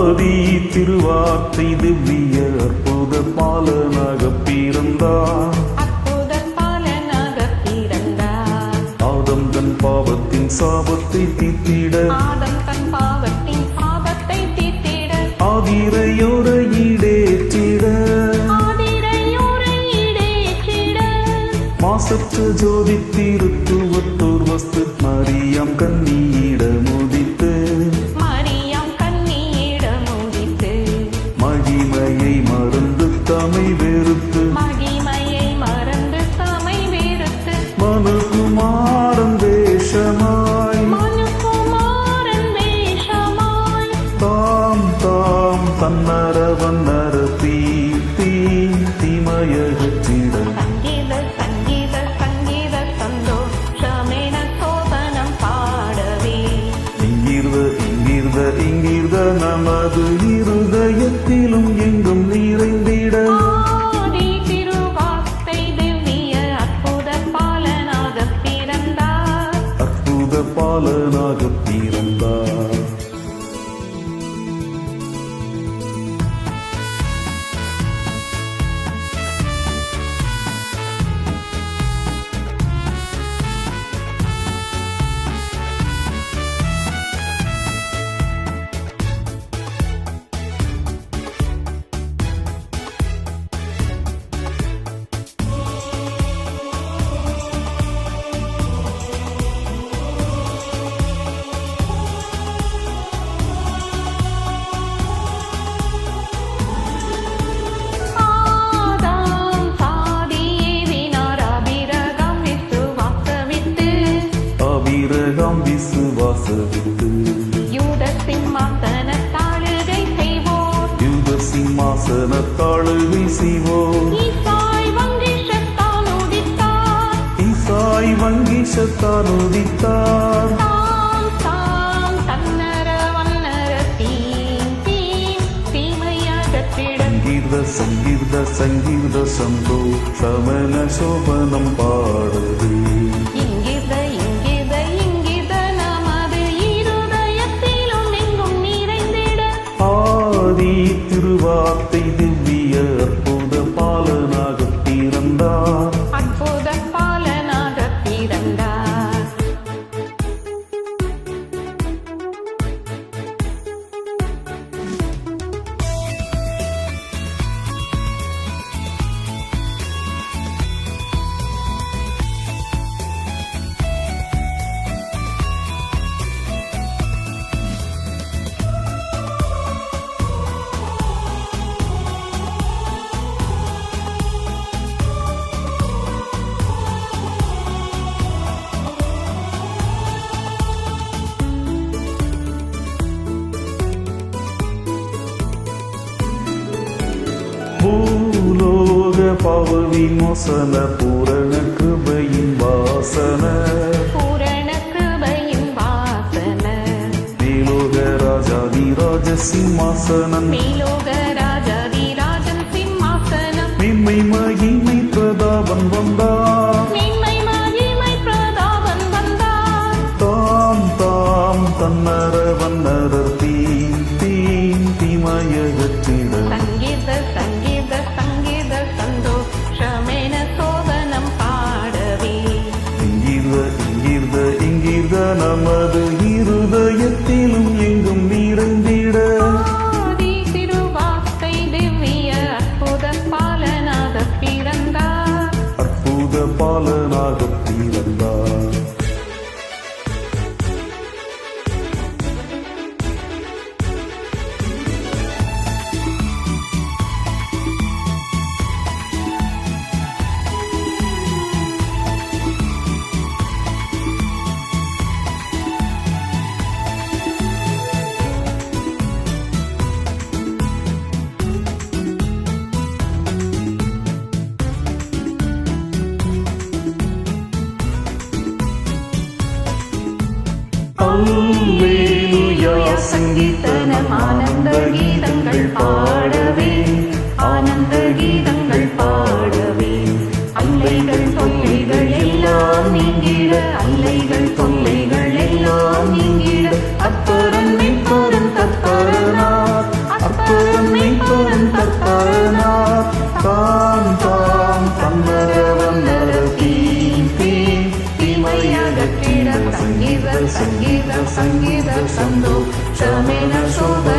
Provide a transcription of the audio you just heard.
ஆதி திருவார்த்தை திவ்ய அற்புத பாலனாக பிறந்தார். ஆதம் தன் பாவத்தின் சாபத்தை தீத்திட ஆதம் தன் பாவத்தின் பாவத்தை தீர்த்திட. ஆதிரையோரை ஈடேற்றிட. ஆதிரையோரை ஈடேற்றிட. மாசற்ற ஜோதி திருத்துவத்தூர் வஸ்து மரியம் கண்ணீட முதித்து தமை வெறுத்து மகிமையை மறந்து தமை வெறுத்து மனுகுமாரன் வேஷமாய். மனுகுமாரன் வேஷமாய். தாம் தாம் தன்னர அற்புத அபிரகம் விசுவாசவித்து யூத சிம்மாசன தாழுகை செய்வோர் யுத சிம்மாசன தாழுகை செய்வோம் ஈசாய் ஈசாய் வங்கிஷத்தான் உதித்தார். சங்கீத சங்கீத சங்கீத சந்தோஷமன சோபனம் பாடுது. திருவார்த்தை பூலோக பாவ விமோசன பூரண கிருபையின் வாசன. பூரண கிருபையின் வாசன. மேலோக ராஜாதி ராஜ சிம்மாசனம் மேலோக ராஜாதி ராஜன் சிம்மாசனம் மென்மை நமது அல்லேலூயா சங்கீதனம் ஆனந்த கீதங்கள் பாடவே ஆனந்த கீதங்கள் சங்கீத சந்தோஷமென சோபனம் பாடவே